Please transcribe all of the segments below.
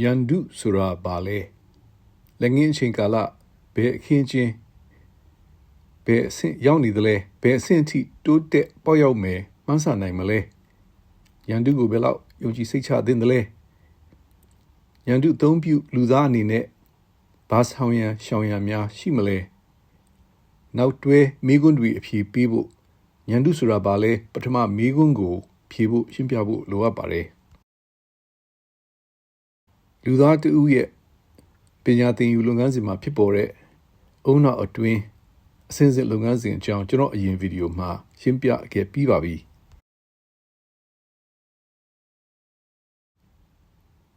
Aristotle ကယန္တုဆိုတာဘာလဲလက်ငင်းအချိန်ကာလဘယ်အခင်းချင်းဘယ်အဆင့်ရောက်နေသလဲဘယ်အဆင့်ထိတိုးတက်ပေါက်ရောက်မယ်မှန်းဆနိုင်မလဲယန္တုကိုဘယ်လောက်ယုံကြည်စိတ်ချသင့်သလဲယန္တုသုံးပြုလူသားအနေနဲ့ဘာဆောင်ရန်ရှောင်ရန်များရှိမလဲနောက်တွဲမိကွန်းတွေအဖြေပေးဖို့ယန္တုဆိုတာဘာလဲပထမမိကွန်းကိုဖြေဖို့ရှင်းပြဖို့လိုအပ်ပါတယ် လူသားတဦးရဲ့ပညာသင်ယူလုပ်ငန်းစဉ်မှာဖြစ်ပေါ်တဲ့အုံနောက်အတွင်းအစဉ်စဉ်လုပ်ငန်းစဉ်အကြောင်းကျွန်တော်အရင်ဗီဒီယိုမှာရှင်းပြခဲ့ပြီးပါပြီ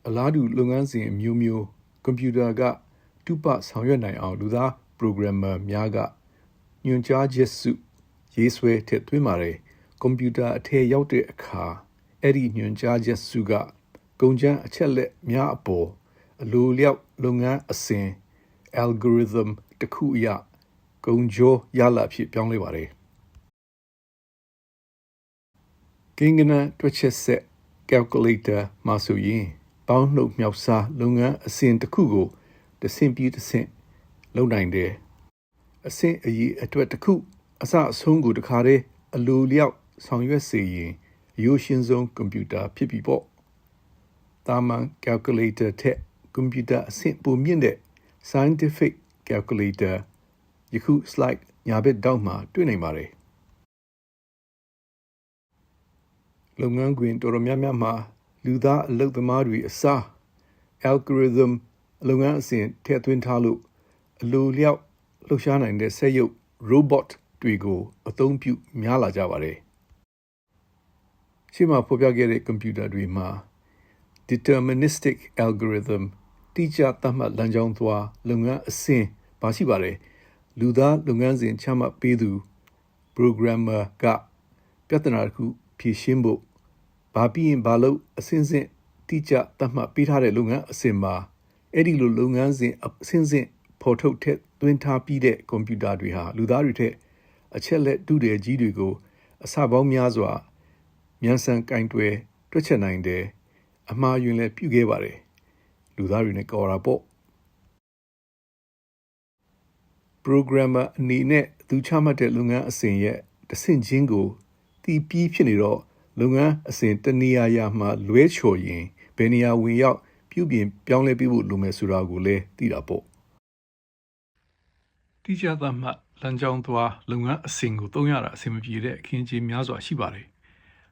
အလားတူလုပ်ငန်းစဉ်အမျိုးမျိုးကွန်ပျူတာကတုပဆောင်ရွက်နိုင်အောင်လူသား programmer များကညွှန်ကြားချက်စုရေးဆွဲထည့်သွင်းပါတယ်ကွန်ပျူတာအထက်ရောက်တဲ့အခါအဲ့ဒီညွှန်ကြားချက်စုက ကုန်ကျန်းအချက်လက်များအပေါ်အလိုလျောက်လုပ်ငန်းအစဉ် algorithm တစ်ခုအရကုန်ကျော်ရလာဖြစ်ပြောင်းလဲပါတယ်ကိန်းဂဏန်းတွက်ချက်ဆက် calculator မှာဆိုရင်ပေါင်းနှုတ်မြောက်စားလုပ်ငန်းအစဉ်တစ်ခုကိုတစ်ဆင့်ပြီးတစ်ဆင့်လုပ်နိုင်တယ်အဆင့်အရေးအတွက်တစ်ခုအစအဆုံးကိုတခါတည်းအလိုလျောက်ဆောင်ရွက်စေရင်ရိုးရှင်းဆုံးကွန်ပျူတာဖြစ်ပြီပေါ့ တာမန် calculator ထက်ကွန်ပျူတာအဆင့်ပိုမြင့်တဲ့ scientific calculator ယခု slide ညာဘက်တောက်မှာတွေ့နိုင်ပါတယ်လုပ်ငန်းခွင်တော်တော်များများမှာလူသားအလုပ်သမားတွေအစား algorithm လုပ်ငန်းအစဉ်ထည့်သွင်းထားလို့အလိုလျောက်လှုပ်ရှားနိုင်တဲ့စက်ရုပ် robot တွေကိုအသုံးပြုများလာကြပါတယ်ရှေ့မှာဖော်ပြခဲ့တဲ့ကွန်ပျူတာတွေမှာ deterministic algorithm တိကျသတ်မှတ်လမ်းကြောင်းသွားလုပ်ငန်းအဆင့်ပါရှိပါတယ်လူသားလုပ်ငန်းစဉ်ချမှတ်ပေးသူ programmer ကပြဿနာတစ်ခုဖြေရှင်းဖို့ဘာပြီးရင်ဘာလို့အစင်းစင်းတိကျသတ်မှတ်ပေးထားတဲ့လုပ်ငန်းအဆင့်မှာအဲ့ဒီလိုလုပ်ငန်းစဉ်အစင်းစင်းဖော်ထုတ်ထက်သွင်းထားပြီးတဲ့ကွန်ပျူတာတွေဟာလူသားတွေထက်အချက်လက်တူတဲ့ကြီးတွေကိုအစပေါင်းများစွာမြန်ဆန်ကင်တွယ်တွက်ချက်နိုင်တယ် အမှားယွင်းလည်းပြုခဲ့ပါတယ်လူသားတွေနဲ့ကော်တာပေါ့ programmer အနေနဲ့သူချမှတ်တဲ့လုပ်ငန်းအစဉ်ရဲ့တဆင့်ချင်းကိုတည်ပြီးဖြစ်နေတော့လုပ်ငန်းအစဉ်တနေရာရာမှာလွဲချော်ရင်ဘယ်နေရာဝင်ရောက်ပြုပြင်ပြောင်းလဲပြဖို့လိုမယ်ဆိုတာကိုလည်းသိတာပေါ့တိကျသမှတ်လမ်းကြောင်းသွားလုပ်ငန်းအစဉ်ကိုသုံးရတာအဆင်မပြေတဲ့အခင်းအကျင်းများစွာရှိပါတယ်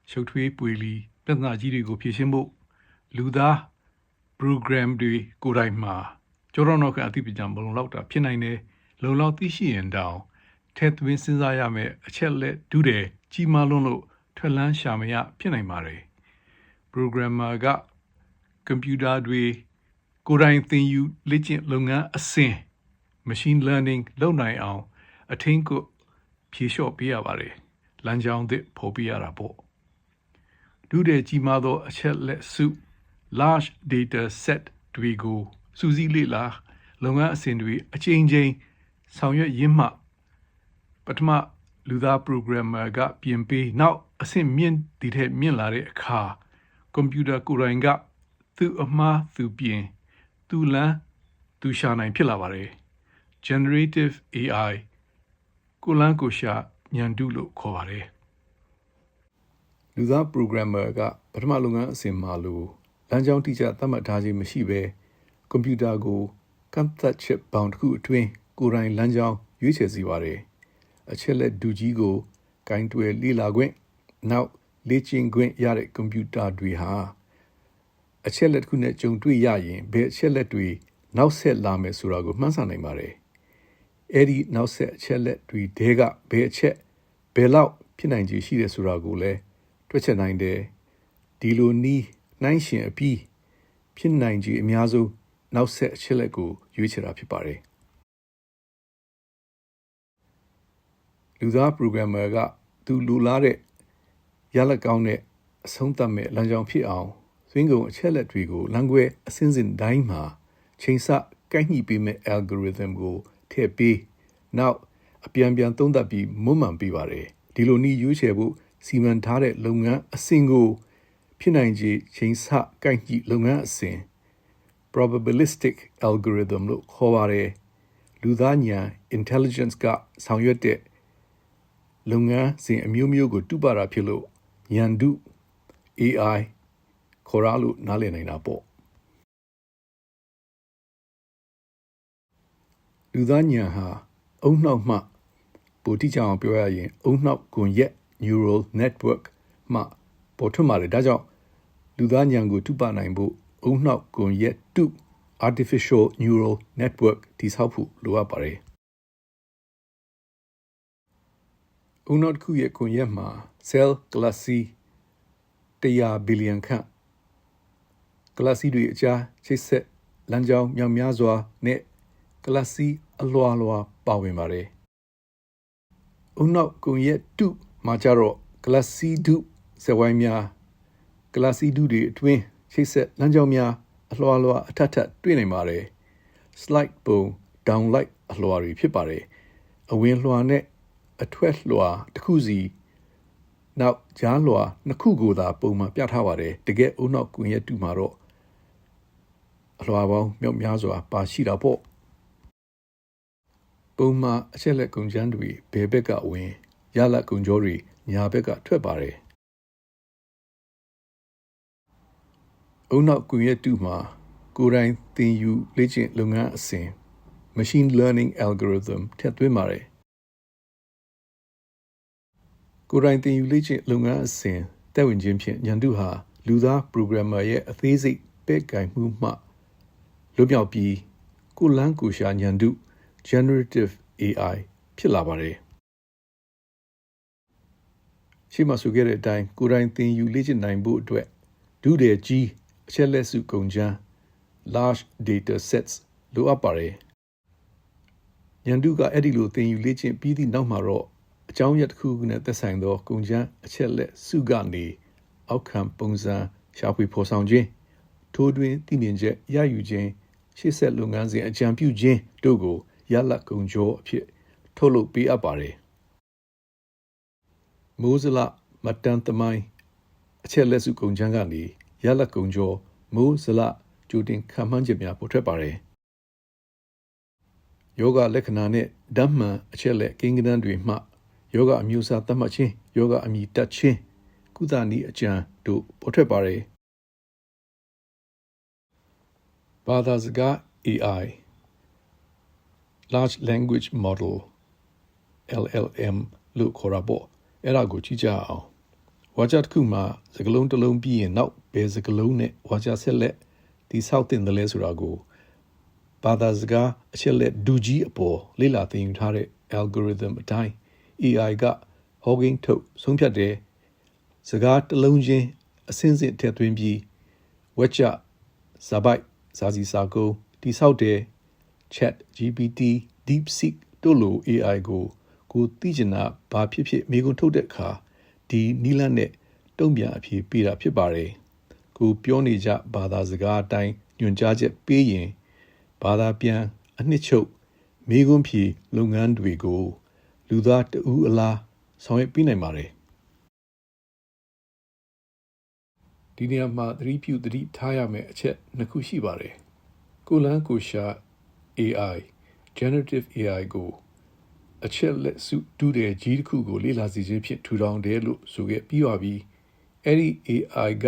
ရှုပ်ထွေးပွေလီပြဿနာကြီးတွေကိုဖြေရှင်းဖို့ လူသား program တွေကိုယ်တိုင်မှာကျောတော်နောက်ကအသိပညာမလုံလောက်တာဖြစ်နိုင်တယ်လုံလောက်သိရှိရင်တောင်ထက်သွင်းစဉ်းစားရမယ့်အချက်လက်ဒုတယ်ကြီးမားလွန်းလို့ထွက်လန်းရှာမရဖြစ်နိုင်ပါတယ် programmer ကကွန်ပျူတာတွေကိုယ်တိုင်သင်ယူလေ့ကျင့်လုပ်ငန်းအစဉ် machine learning လုပ်နိုင်အောင်အထင်းကိုဖြေလျှော့ပေးရပါတယ်လမ်းကြောင်းသစ်ဖော်ပြရတာပေါ့ဒုတဲ့ကြီးမားသောအချက်လက်စု large data set တွေကိုစူးစီးလေ့လာလုပ်ငန်းအစဉ်တွေအချိန်ချင်းဆောင်ရွက်ရင်းမှပထမလူသား programmer ကပြင်ပေးနောက်အဆင့်မြင့်တည်ထက်မြင့်လာတဲ့အခါကွန်ပျူတာကိုယ်တိုင်ကသူ့အမှားသူပြင်သူလန်းသူရှာနိုင်ဖြစ်လာပါတယ် generative AI ကိုလန်းကိုရှာညံတုလို့ခေါ်ပါတယ်လူသား programmer ကပထမလုပ်ငန်းအစဉ်မှာလို့ လမ်းကြောင်းတိကျသတ်မှတ်ထားခြင်းမရှိဘဲကွန်ပျူတာကိုကန့်သက်ချက်ပေါင်းတစ်ခုအတွင်းကိုယ်တိုင်လမ်းကြောင်းရွေးချယ်စီပါတယ်အချက်လက်ဒူကြီးကိုဂိုင်းတွယ်လေ့လာခွင့်နောက်လေ့ကျင့်ခွင့်ရတဲ့ကွန်ပျူတာတွေဟာအချက်လက်တစ်ခုနဲ့ကြုံတွေ့ရရင်ဘယ်အချက်လက်တွေနောက်ဆက်လာမယ်ဆိုတာကိုမှန်းဆနိုင်ပါတယ်အဲ့ဒီနောက်ဆက်အချက်လက်တွေတဲကဘယ်အချက်ဘယ်လောက်ဖြစ်နိုင်ခြေရှိတယ်ဆိုတာကိုလည်းတွက်ချက်နိုင်တယ်ဒီလိုနီး နှိုင်းရှင်အပြီးဖြစ်နိုင်ခြေအများဆုံးနောက်ဆက်အချက်လက်ကိုရွေးချယ်တာဖြစ်ပါတယ်လူသား programmer ကသူလူလားတဲ့ရလက်ကောင်းတဲ့အဆုံးသတ်မဲ့လမ်းကြောင်းဖြစ်အောင်သွင်းကုန်အချက်လက်တွေကိုလမ်းခွဲအစင်းစင်တိုင်းမှာချိန်ဆကိုက်ညှိပေးမဲ့ algorithm ကိုထည့်ပေးနောက်အပြန်ပြန်သုံးသပ်ပြီးမွမ်းမံပေးပါတယ်ဒီလိုနည်းရွေးချယ်ဖို့စီမံထားတဲ့လုပ်ငန်းအဆင့်ကို ဖြစ်နိုင်ခြေချိန်ဆကိုက်ကြည့်လုပ်ငန်းအစဉ် probabilistic algorithm လို့ခေါ်ပါတယ်လူသားဉာဏ် intelligence ကဆောင်ရွက်တဲ့လုပ်ငန်းစဉ်အမျိုးမျိုးကိုတူပါတာဖြစ်လို့ဉာဏ်တု AI ခေါ်ရလို့နားလည်နိုင်တာပေါ့လူသားဉာဏ်ဟာအုံနှောက်မှပိုတိကျအောင်ပြောရရင်အုံနှောက်ကွန်ရက် neural network မှ ပေါ်ထွက်มาတယ်ဒါကြောင့်လူသားဉာဏ်ကိုတုပနိုင်ဖို့အုံနှောက်ကွန်ရက်တု artificial neural network တိဆောက်ဖို့လိုအပ်ပါတယ်အုံနှောက်တစ်ခုရဲ့ကွန်ရက်မှာ cell glassy 100 billion ခန့် glassy တွေအကြားချိတ်ဆက်လမ်းကြောင်းမြောင်များစွာနဲ့ glassy အလွာလွာပါဝင်ပါတယ်။အုံနောက်ကွန်ရက်တုမှာကြတော့ glassy ဒု ဇဝိုင်းများ glassy ဒုတွေအတွင်းချိတ်ဆက်လမ်းကြောင်းများအလွာလွာအထက်ထပ်တွေ့နိုင်ပါတယ်။ slide ပုံ downlight အလွာတွေဖြစ်ပါတယ်။အဝင်လွှာနဲ့အထွက်လွှာတစ်ခုစီနောက်ကြားလွှာနှစ်ခုကိုသာပုံမှန်ပြထားပါတယ်တကယ်အုံနောက်ကွန်ရက်တူမှာတော့အလွှာပေါင်းမြောက်များစွာပါရှိတာပေါ့ပုံမှန်အချက်လက်ကုန်ချမ်းတွေဘယ်ဘက်ကဝင်ရလက်ကုန်ကြောတွေညာဘက်ကထွက်ပါတယ် အုံနောက်ကွန်ရက်တူမှာကိုယ်တိုင်သင်ယူလေ့ကျင့်လုပ်ငန်းအစဉ် machine learning algorithm ထည့်သွင်းပါတယ်ကိုယ်တိုင်သင်ယူလေ့ကျင့်လုပ်ငန်းအစဉ်တက်ဝင်ခြင်းဖြင့်ညံတုဟာလူသား programmer ရဲ့အသေးစိတ်ပဲ့ကင်မှုမှလွတ်မြောက်ပြီးကိုလန်းကိုရှာညံတု generative AI ဖြစ်လာပါတယ်ရှိမှဆိုခဲ့တဲ့အတိုင်းကိုယ်တိုင်သင်ယူလေ့ကျင့်နိုင်ဖို့အတွက်ဒုတဲ့ကြီး အချက်လက်စုကုန်ချမ်း large data sets လိုအပ်ပါတယ်ညံတုကအဲ့ဒီလိုသင်ယူလေ့ကျင့်ပြီးသည့်နောက်မှာတော့အကြောင်းရတစ်ခုခုနဲ့သက်ဆိုင်သောကုန်ကျန်းအချက်လက်စုကနေအောက်ခံပုံစံရှာဖွေဖော်ဆောင်ခြင်းထိုးတွင်တည်မြင်ချက်ရယူခြင်းရှေ့ဆက်လုပ်ငန်းစဉ်အကြံပြုခြင်းတို့ကိုရလတ်ကုန်ကြောအဖြစ်ထုတ်လုပ်ပေးအပ်ပါတယ်မိုးစလမတန်သမိုင်းအချက်လက်စုကုန်ချမ်းကနေ ရလတ်ကုန်ကြောမိုးစလကြိုတင်ခံမှန်းချက်များပေါ်ထွက်ပါတယ်ယောဂလက္ခဏာနဲ့ဓမ္မအချက်လက်ကိန်းဂဏန်းတွေမှယောဂအမျိုးအစားသတ်မှတ်ခြင်းယောဂအမည်တက်ခြင်းကုသနည်းအကြံတို့ပေါ်ထွက်ပါတယ်ဘာသာစကား AI large language model LLM လို့ခေါ်တာပေါ့အဲ့ဒါကိုကြည့်ကြအောင် ဝါကြတစ်ခုမှာစကလုံးတစ်လုံးပြီးရင်နောက်ဘယ်စကလုံးနဲ့ဝါကြဆက်လက်ဒီဆောက်တင်တယ်လဲဆိုတာကိုဘာသာစကားအချက်လက်ဒူကြီးအပေါ်လေ့လာသင်ယူထားတဲ့ algorithm အတိုင်း AI ကဟောကိန်းထုတ်ဆုံးဖြတ်တယ်စကားတစ်လုံးချင်းအစင်းစင်ထည့်သွင်းပြီးဝက်ချဇာပိုက်ဇာစီစာကုန်းတိဆောက်တယ် chat GPT DeepSeek တို့လို AI ကိုကိုသိချင်တာဘာဖြစ်ဖြစ်မိကုံထုတ်တဲ့အခါ ဒီနီလန်းနဲ့တုံ့ပြန်အဖြေပေးတာဖြစ်ပါတယ်ကိုပြောနေကြဘာသာစကားအတိုင်းညွှန်ကြားချက်ပေးရင်ဘာသာပြန်အနှစ်ချုပ်မိကုံဖြေလုပ်ငန်းတွေကို လူသားတဦးအလားဆောင်ရွက်ပေးနိုင်ပါတယ်ဒီနေရာမှာသတိပြုသတိထားရမယ့်အချက်နှစ်ခုရှိပါတယ်ကိုလန်းကိုရှာ AI generative AI ကို အချက်လက်စုတူးတဲ့ကြီးတစ်ခုကိုလေ့လာစီခြင်းဖြင့်ထူထောင်တယ်လို့ဆိုခဲ့ပြီးပါပြီအဲ့ဒီ AI က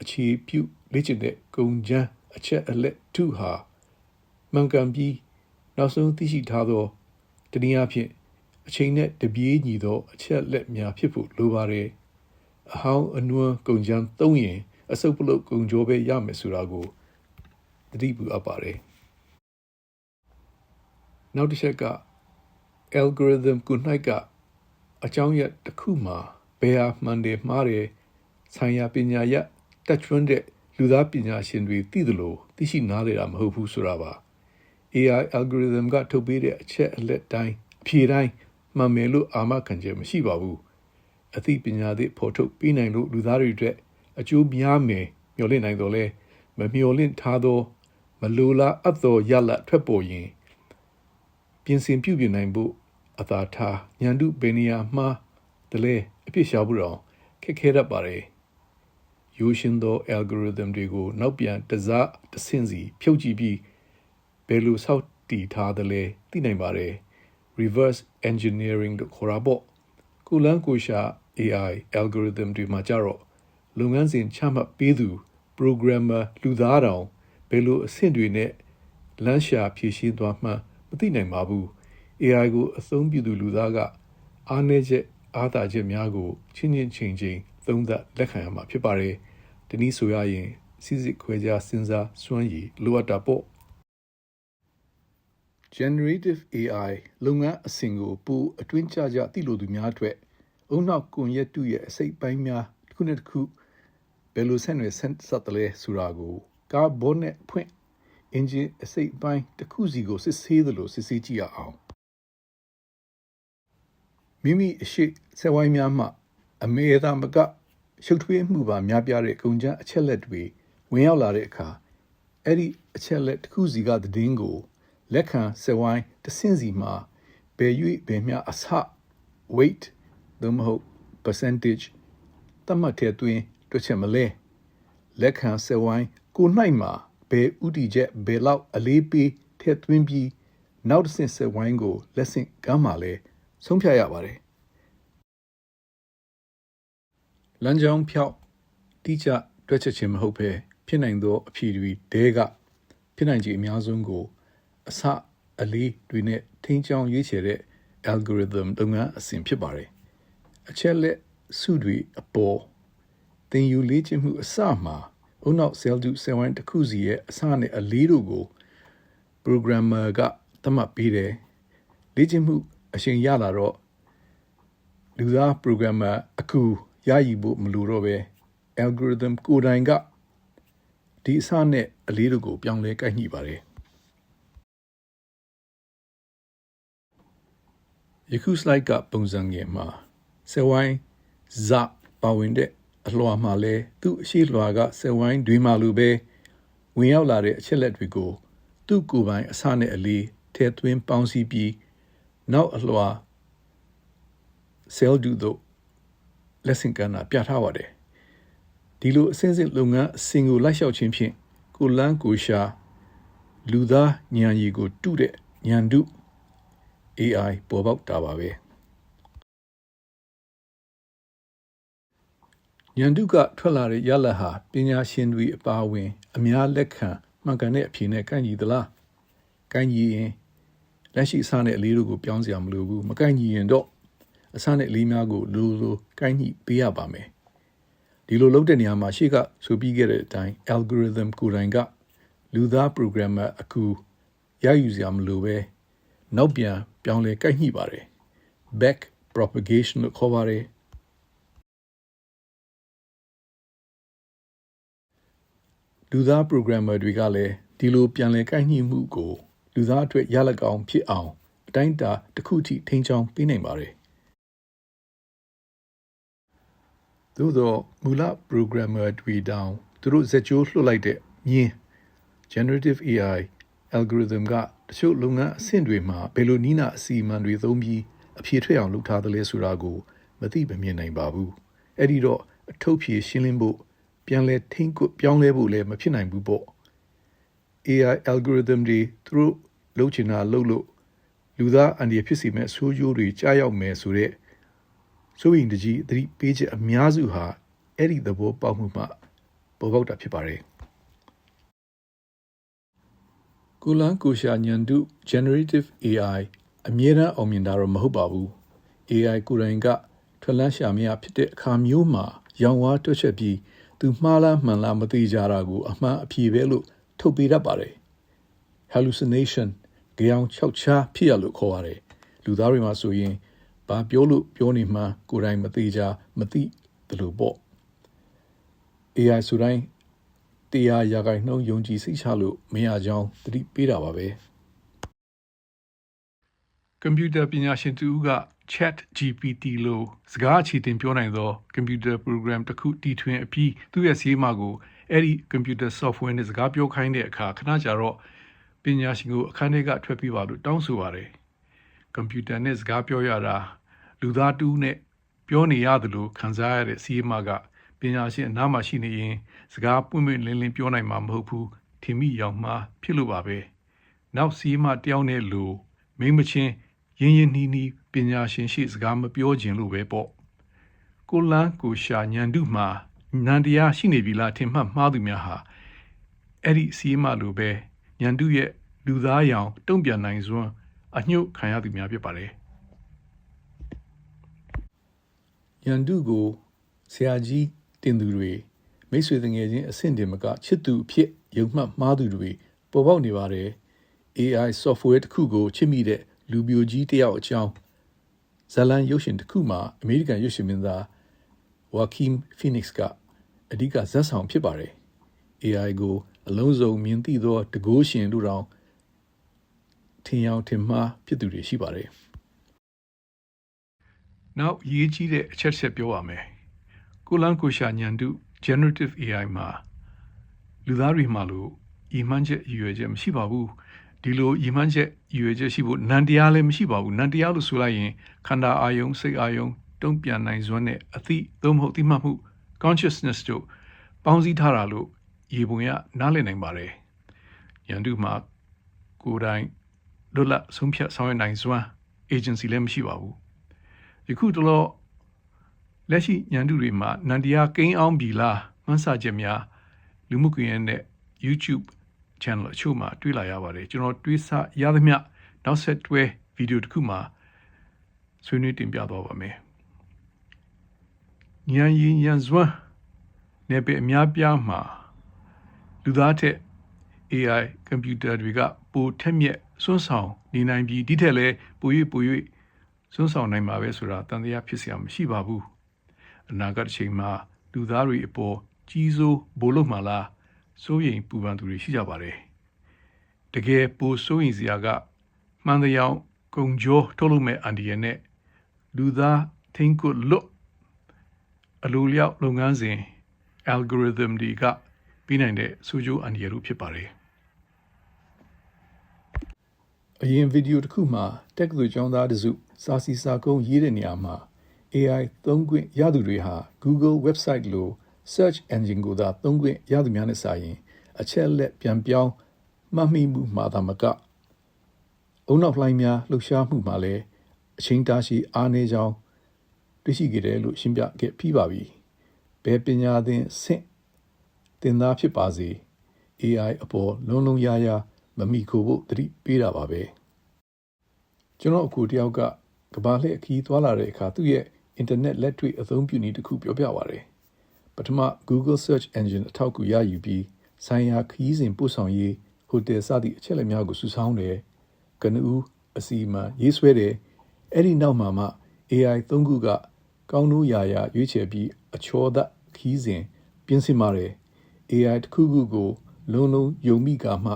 အခြေပြုလေ့ကျင့်တဲ့ကုံချမ်းအချက်အလက်2ဟာမှန်ကန်ပြီးနောက်ဆုံးသိရှိထားသောတနည်းအားဖြင့်အချိန်နဲ့တပြေးညီသောအချက်လက်များဖြစ်ဖို့လိုပါတယ်အဟောင်းအနွမ်းကုံချမ်းသုံးရင်အစုပ်ပလုတ်ကုံကြောပဲရမယ်ဆိုတာကိုသတိပြုအပ်ပါတယ်နောက်တစ်ချက်က algorithm ကို၌ကအကြောင်းရတစ်ခုမှာဘယ်ဟာမှန်တယ်မှားတယ်ဆိုင်ရာပညာရပ်တက်ချွန်းတဲ့လူသားပညာရှင်တွေသိသလိုသိရှိနားလည်တာမဟုတ်ဘူးဆိုတာပါ AI algorithm ကထုတ်ပေးတဲ့အချက်အလက်တိုင်းအဖြေတိုင်းမှန်မယ်လို့အာမခံချက်မရှိပါဘူးအသိပညာသည့်ဖော်ထုတ်ပေးနိုင်လို့လူသားတွေအတွက်အကျိုးများမယ်မျှော်လင့်နိုင်တော့လဲမမျှော်လင့်ထားသော မလိုလားအပ်သောရလတ်ထွက်ပေါ်ရင်ပြင်ဆင်ပြုပြင်နိုင်ဖို့ အသာထားညံတုဘယ်နေရာမှာတလဲအပြစ်ရှာဖို့တော့ခက်ခဲတတ်ပါတယ်ရိုးရှင်းသော algorithm တွေကိုနောက်ပြန်တစတစ်ဆင့်စီဖြုတ်ကြည့်ပြီးဘယ်လိုဆောက်တည်ထားသလဲသိနိုင်ပါတယ် reverse engineering လို့ခေါ်တာပေါ့ကိုလန်းကိုရှာ AI algorithm တွေမှာကြတော့လုပ်ငန်းစဉ်ချမှတ်ပေးသူ programmer လူသားတောင်ဘယ်လိုအဆင့်တွေနဲ့လမ်းရှာဖြည့်ရှင်းသွားမှန်းမသိနိုင်ပါဘူး AI ကိုအသုံးပြုသူလူသားကအားနည်းချက်အားသာချက်များကိုချင်းချင်းချိန်ချိန်သုံးသပ်လက်ခံရမှာဖြစ်ပါတယ်။ဒီနည်းဆိုရရင်စစ်စစ်ခွဲခြားစဉ်းစားစွမ်းရည်လိုအပ်တာပေါ့။ generative AI လုပ်ငန်းအဆင့်ကိုပိုအတွင်းကျကျသိလို့သူများအတွက်အုံနောက်ကွန်ရက်တုရဲ့အစိတ်ပိုင်းများတစ်ခုနဲ့တစ်ခုဘယ်လိုဆက်နွယ်ဆက်ဆက်တလဲဆိုတာကိုကာဘွန်နဲ့ဖွင့်အင်ဂျင်အစိတ်ပိုင်းတစ်ခုစီကိုစစ်ဆေးသလိုစစ်ဆေးကြည့်ရအောင် မိမိအရှိဆက်ဝိုင်းများမှ အမေသာမကရှုပ်ထွေးမှုပါများပြားတဲ့ကုန်ကျန်းအချက်လက်တွေဝင်ရောက်လာတဲ့အခါအဲ့ဒီအချက်လက်တစ်ခုစီကသတင်းကိုလက်ခံဆက်ဝိုင်းတစ်ဆင့်စီမှာဘယ်၍ဘယ်မျှအစ weight သို့မဟုတ် percentage သတ်မှတ်တဲ့တွင်တွေ့ချက်မလဲလက်ခံဆက်ဝိုင်းကို၌မှာဘယ်ဥတီချက်ဘယ်လောက်အလေးပေးထည့်သွင်းပြီးနောက်တစ်ဆင့်ဆက်ဝိုင်းကိုလက်ဆင့်ကမ်းမှာလဲ ဆုံးဖြတ်ရပါတယ်လမ်းကြောင်းဖြောက်တိကျတွက်ချက်ခြင်းမဟုတ်ဘဲဖြစ်နိုင်သောအဖြေတွေတဲကဖြစ်နိုင်ခြေအများဆုံးကိုအစအလေးတွေနဲ့ထိန်းချောင်းရွေးချယ်တဲ့ algorithm လုပ်ငန်းအဆင့်ဖြစ်ပါတယ်အချက်လက်စုတွေအပေါ်သင်ယူလေ့ကျင့်မှုအစမှာအုံနောက် cell to cell line တစ်ခုစီရဲ့အစနဲ့အလေးတို့ကို programmer ကသတ်မှတ်ပေးတယ်လေ့ကျင့်မှု အချိန်ရလာတော့လူသား programmer အကူရယူဖို့မလိုတော့ပဲ algorithm ကိုယ်တိုင်ကဒီအစနဲ့အလေးတို့ကိုပြောင်းလဲကိုက်ညှိပါတယ်ယခု slide ကပုံစံငယ်မှာဆယ်ဝိုင်းဇပါဝင်တဲ့အလွှာမှာလဲသူ့အရှိလွှာကဆယ်ဝိုင်းတွေမှာလိုပဲဝင်ရောက်လာတဲ့အချက်လက်တွေကိုသူ့ကိုယ်ပိုင်အစနဲ့အလေးထည့်သွင်းပေါင်းစည်းပြီး နောက်အလွှာ cell ဒုတို့လက်ဆင့်ကမ်းတာပြထားပါတယ်ဒီလိုအစင်းစစ်လုပ်ငန်းအစဉ်ကိုလိုက်လျှောက်ခြင်းဖြင့်ကိုလန်းကိုရှာလူသားဉာဏ်ရည်ကိုတုတဲ့ဉာဏ်တု AI ပေါ်ပေါက်တာပါပဲဉာဏ်တုကထွက်လာတဲ့ရလဒ်ဟာပညာရှင်တွေအပါအဝင် အများလက်ခံမှန်ကန်တဲ့အဖြေနဲ့ကန့်ညီသလားကန့်ညီရင် လက်ရှိအစားနဲ့အလေးတို့ကိုပြောင်းစရာမလိုဘူးမကန့်ညီရင်တော့အစနဲ့အလေးများကိုလိုလိုကိုင်းညှိပေးရပါမယ်ဒီလိုလုပ်တဲ့နေရာမှာရှေ့ကဆိုပြီးခဲ့တဲ့အတိုင်း algorithm ကိုယ်တိုင်ကလူသား programmer အကူရယူစရာမလိုပဲနောက်ပြန်ပြောင်းလဲကိုက်ညှိပါတယ် back propagation လို့ခေါ်ပါတယ်လူသား programmer တွေကလည်းဒီလိုပြန်လဲကိုက်ညှိမှုကို လူသားအတွက်ရလကောင်းဖြစ်အောင်အတိုင်းအတာတစ်ခုထိထိန်းချောင်းပေးနိုင်ပါတယ်သို့သောမူလ programmer တွေတောင်သူတို့ဇက်ချိုးလွှတ်လိုက်တဲ့မြင်း generative AI algorithm ကတချို့လုပ်ငန်းအဆင့်တွေမှာဘယ်လိုနည်းနာအစီအမံတွေသုံးပြီးအဖြေထွက်အောင်လုပ်ထားသလဲဆိုတာကိုမသိမမြင်နိုင်ပါဘူးအဲ့ဒီတော့အထုပ်ဖြေရှင်းလင်းဖို့ပြန်လဲထိန်းကွပြောင်းလဲဖို့လည်းမဖြစ်နိုင်ဘူးပေါ့ AI algorithm တွေသူတို့ လုပ်ချင်တာလုပ်လို့လူသားအန္တရာယ်ဖြစ်စေမဲ့ဆိုးကျိုးတွေကြားရောက်မယ်ဆိုတဲ့စိုးရင်တကြီးသတိပေးချက်အများစုဟာအဲ့ဒီသဘောပေါက်မှုမှပေါ်ပေါက်တာဖြစ်ပါတယ်ကိုလန်ကိုရှာညန်တု generative AI အမြဲတမ်းအောင်မြင်တာတော့မဟုတ်ပါဘူး AI ကိုယ်တိုင်ကထွက်လန်းရှာမရဖြစ်တဲ့အခါမျိုးမှာရောင်ဝါးတွက်ချက်ပြီးသူမှားလားမှန်လားမသိကြတာကိုအမှန်အဖြေပဲလို့ထုတ်ပေးတတ်ပါတယ် hallucination ကြောင်ချောက်ချားဖြစ်ရလို့ခေါ်ရတယ်လူသားတွေမှာဆိုရင်ဘာပြောလို့ပြောနေမှကိုယ်တိုင်မသိကြမသိဘယ်လိုပေါ့ AI ဆိုတိုင်းတရားရာဂိုင်နှုံးယုံကြည်စိတ်ချလို့မရကြောင်းသတိပေးတာပါပဲကွန်ပျူတာပညာရှင်တူက Chat GPT လို့စကားအခြေတင်ပြောနိုင်သောကွန်ပျူတာ program တစ်ခုတီထွင်အပြီးသူ့ရဲ့စီးမာကိုအဲ့ဒီကွန်ပျူတာ software နဲ့စကားပြောခိုင်းတဲ့အခါခဏကြာတော့ ပညာရှင်ကိုအခန်းထဲကထွက်ပြီးပါလို့တောင်းဆိုပါတယ်ကွန်ပျူတာနဲ့စကားပြောရတာလူသားတူးနဲ့ပြောနေရတယ်လို့ခံစားရတဲ့စီးမာကပညာရှင်အနားမှာရှိနေရင်စကားပွင့်ပွင့်လင်းလင်းပြောနိုင်မှာမဟုတ်ဘူးထင်မိရောက်မှာဖြစ်လို့ပါပဲနောက်စီးမတယောက်နဲ့လူမိမချင်းရင်းရင်းနှီးနှီးပညာရှင်ရှိစကားမပြောခြင်းလို့ပဲပေါ့ကိုလန်းကိုရှာညန်တုမှာနန္တရားရှိနေပြီလားထင်မှတ်မှားသူများဟာအဲ့ဒီစီးမလိုပဲ ညန်တုရဲ့လူသားရောင်တုံ့ပြန်နိုင်စွမ်းအညှို့ခံရသူများဖြစ်ပါတယ်ရန်တုကိုဆရာကြီးတင်သူတွေမိတ်ဆွေတငယ်ချင်းအဆင့်တင်မကချစ်သူအဖြစ်ယုံမှတ်မှားသူတွေပေါ်ပေါက်နေပါတယ် AI software တစ်ခုကိုချစ်မိတဲ့လူပြိုကြီးတစ်ယောက်အကြောင်းဇလန်ရုပ်ရှင်တစ်ခုမှာအမေရိကန်ရုပ်ရှင်မင်းသားဝါကင်ဖီနစ်ကအဓိကဇာတ်ဆောင်ဖြစ်ပါတယ် AI ကိုအလုံးစုံမြင်သိသောတကိုးရှင်တို့တောင်ထင်ရောက်ထင်မှားဖြစ်သူတွေရှိပါတယ်နောက်ရေးကြီးတဲ့အချက်ချက်ပြောပါမယ်ကိုလန်ကိုရှာညန်တု generative AI မှာလူသားတွေမှာလို့ဤမှန်းချက်ရည်ရွယ်ချက်မရှိပါဘူးဒီလိုဤမှန်းချက်ရည်ရွယ်ချက်ရှိဖို့နန္တရားလည်းမရှိပါဘူးနန္တရားလို့ဆိုလိုက်ရင်ခန္ဓာအာယုံစိတ်အာယုံတုံ့ပြန်နိုင်စွမ်းနဲ့အသိသို့မဟုတ်သိမှတ်မှု consciousness တို့ပေါင်းစည်းထားတာလို့ ရေပုံရနားလည်နိုင်ပါတယ်ရန်တုမှာကိုယ်တိုင်လွတ်လပ်ဆုံးဖြတ်ဆောင်ရွက်နိုင်စွမ်း agency လည်းမရှိပါဘူးယခုတလောလက်ရှိညန်တုတွေမှာနန္တရားကိန်းအောင်ပြီလားမှန်းဆချက်များလူမှုကွန်ရက်နဲ့ YouTube channel အချို့မှာတွေ့လာရပါတယ်ကျွန်တော်တွေးဆရသမျှနောက်ဆက်တွဲဗီဒီယိုတစ်ခုမှာဆွေးနွေးတင်ပြသွားပါမယ်ညံရင်ညံစွမ်းနယ်ပယ်အများပြားမှာ လူသားထက် AI ကွန်ပျူတာတွေကပိုထက်မြက်စွန့်ဆောင်နေနိုင်ပြီးဒီထက်လည်းပို၍ပို၍စွန့်ဆောင်နိုင်မှာပဲဆိုတာတန်တရားဖြစ်စရာမရှိပါဘူးအနာဂတ်ချိန်မှာလူသားတွေအပေါ်ကြီးစိုးဘိုးလုံးမှလာစိုးရိမ်ပူပန်သူတွေရှိကြပါတယ်တကယ်ပိုစိုးရိမ်စရာကမှန်တရားကုံကြောထုတ်လို့မဲ့အန်ဒီရနဲ့လူသားထိန်းကွလွတ်အလိုလျောက်လုပ်ငန်းစဉ် algorithm တွေက ပြီးနိုင်တဲ့စူးကျိုးအန်ဒီယန်တို့ဖြစ်ပါတယ်အရင်ဗီဒီယိုတစ်ခုမှာတက္ကသိုလ်ကျောင်းသားတစုစာစီစာကုန်းရေးတဲ့နေရာမှာ AI သုံးခွင့်ရသူတွေဟာ Google website လို search engine ကိုသာသုံးခွင့်ရသူများနဲ့စာရင် အချက်အလက်ပြန်ပြောင်းမှတ်မိမှုမှာသာမကအုံနောက်လှိုင်းများလှုပ်ရှားမှုမှာလည်းအချိန်တာရှိအားနည်းကြောင်းတွေ့ရှိခဲ့တယ်လို့ရှင်းပြခဲ့ပြီးပါပြီ။ဘယ်ပညာသင်ဆင့် တင်သားဖြစ်ပါစေ AI အပေါ်လုံးလုံးရရမမိခိုဖို့တတိပေးတာပါပဲ။ကျွန်တော်အခုတယောက်ကကဘာလှည့်အခီးသွားလာတဲ့အခါသူ့ရဲ့ internet လက်တွေ့အသုံးပြုနည်းတစ်ခုပြောပြပါရတယ်။ပထမ Google Search Engine အထောက်အကူရယူပြီးဆိုင်ရာခရီးစဉ်ပို့ဆောင်ရေးဟိုတယ်စသည့်အချက်အလက်များကိုစုဆောင်းတယ်။ကနဦးအစီအမံရေးဆွဲတယ်။အဲ့ဒီနောက်မှာမှ AI သုံးခုကကောင်းနိုးရာရာရွေးချယ်ပြီးအချောသခီးစဉ်ပြင်ဆင်ပါတယ်။ AI တစ်ခုခုကိုလုံးလုံးယုံမိကမှ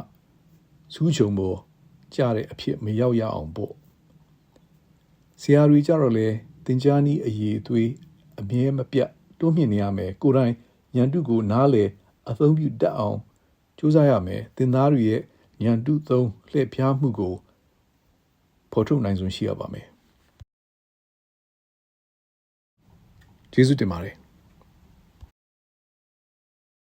စူးချုံပေါ်ကြတဲ့အဖြစ်မရောက်ရအောင်ပေါ့။ဆရာတွေကြတော့လေသင်ကြားနည်းအရေးအသွေးအမြဲမပြတ်တိုးမြင့်နေရမယ်ကိုယ်တိုင်ညံတုကိုနားလေအသုံးပြုတတ်အောင်ကြိုးစားရမယ်သင်သားတွေရဲ့ညံတုသုံးလှည့်ဖျားမှုကိုဖော်ထုတ်နိုင်စွမ်းရှိရပါမယ်ကျေးဇူးတင်ပါတယ်